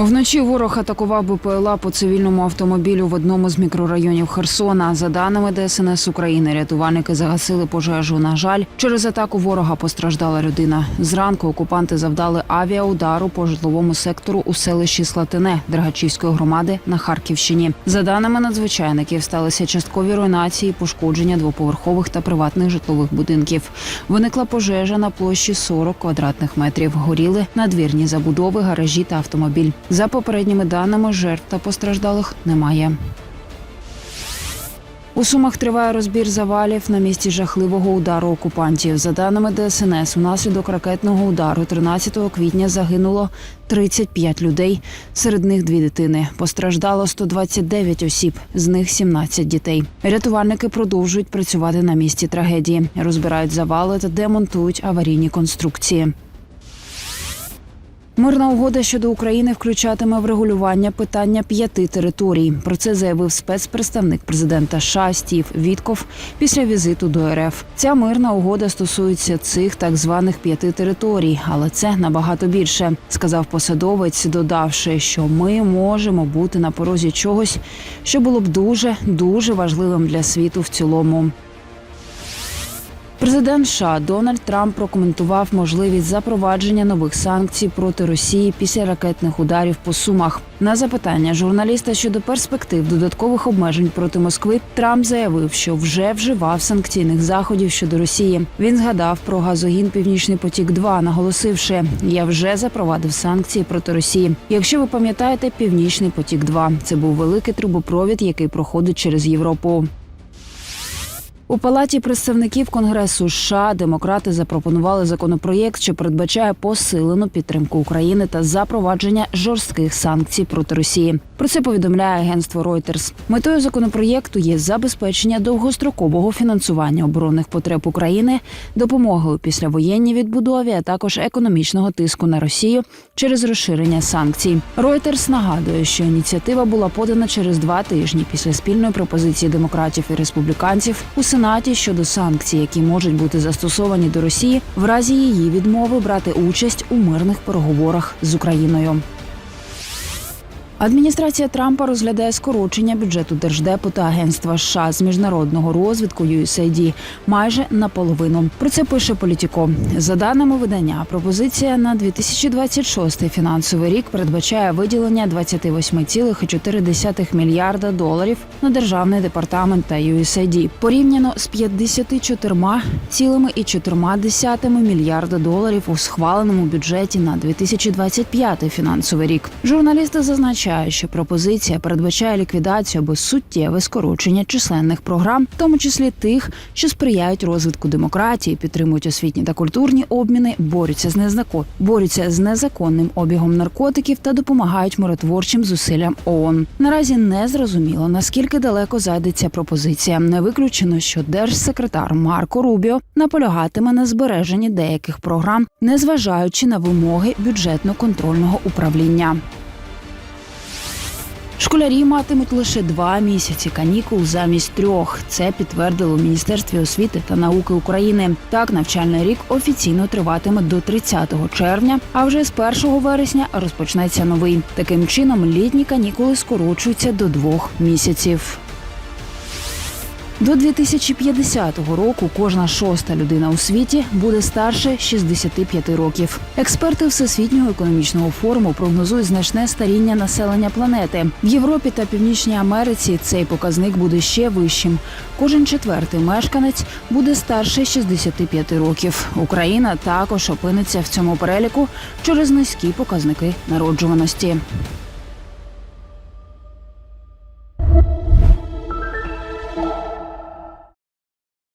Вночі ворог атакував БПЛА по цивільному автомобілю в одному з мікрорайонів Херсона. За даними ДСНС України, рятувальники загасили пожежу. На жаль, через атаку ворога постраждала людина. Зранку окупанти завдали авіаудару по житловому сектору у селищі Слатине Дергачівської громади на Харківщині. За даними надзвичайників, сталися часткові руйнації, пошкодження двоповерхових та приватних житлових будинків. Виникла пожежа на площі 40 квадратних метрів. Горіли надвірні забудови, гаражі та автомобіль. За попередніми даними, жертв та постраждалих немає. У Сумах триває розбір завалів на місці жахливого удару окупантів. За даними ДСНС, унаслідок ракетного удару 13 квітня загинуло 35 людей. Серед них дві дитини. Постраждало 129 осіб, з них 17 дітей. Рятувальники продовжують працювати на місці трагедії, розбирають завали та демонтують аварійні конструкції. Мирна угода щодо України включатиме врегулювання питання п'яти територій. Про це заявив спецпредставник президента США Стів Вітков після візиту до РФ. Ця мирна угода стосується цих так званих п'яти територій, але це набагато більше, сказав посадовець, додавши, що ми можемо бути на порозі чогось, що було б дуже дуже важливим для світу в цілому. Президент США Дональд Трамп прокоментував можливість запровадження нових санкцій проти Росії після ракетних ударів по сумах. На запитання журналіста щодо перспектив додаткових обмежень проти Москви Трамп заявив, що вже вживав санкційних заходів щодо Росії. Він згадав про газогін Північний потік 2 наголосивши: я вже запровадив санкції проти Росії. Якщо ви пам'ятаєте, Північний потік 2 це був великий трубопровід, який проходить через Європу. У палаті представників Конгресу США демократи запропонували законопроєкт, що передбачає посилену підтримку України та запровадження жорстких санкцій проти Росії. Про це повідомляє агентство Reuters. Метою законопроєкту є забезпечення довгострокового фінансування оборонних потреб України, допомоги у післявоєнній відбудові, а також економічного тиску на Росію через розширення санкцій. Reuters нагадує, що ініціатива була подана через два тижні після спільної пропозиції демократів і республіканців у Сенаті щодо санкцій, які можуть бути застосовані до Росії в разі її відмови брати участь у мирних переговорах з Україною. Адміністрація Трампа розглядає скорочення бюджету держдепу та агентства США з міжнародного розвитку USAID майже наполовину. Про це пише Політіко. За даними видання, пропозиція на 2026 фінансовий рік передбачає виділення 28,4 мільярда доларів на державний департамент та USAID порівняно з 54,4 мільярда доларів у схваленому бюджеті на 2025 фінансовий рік. Журналісти зазначають, що пропозиція передбачає ліквідацію або суттєве скорочення численних програм, в тому числі тих, що сприяють розвитку демократії, підтримують освітні та культурні обміни, борються з незакон, борються з незаконним обігом наркотиків та допомагають миротворчим зусиллям ООН. Наразі не зрозуміло наскільки далеко зайде ця пропозиція. Не виключено, що держсекретар Марко Рубіо наполягатиме на збереженні деяких програм, незважаючи на вимоги бюджетно-контрольного управління. Школярі матимуть лише два місяці канікул замість трьох. Це підтвердило в Міністерстві освіти та науки України. Так, навчальний рік офіційно триватиме до 30 червня, а вже з 1 вересня розпочнеться новий. Таким чином, літні канікули скорочуються до двох місяців. До 2050 року кожна шоста людина у світі буде старше 65 років. Експерти Всесвітнього економічного форуму прогнозують значне старіння населення планети. В Європі та Північній Америці цей показник буде ще вищим. Кожен четвертий мешканець буде старше 65 років. Україна також опиниться в цьому переліку через низькі показники народжуваності.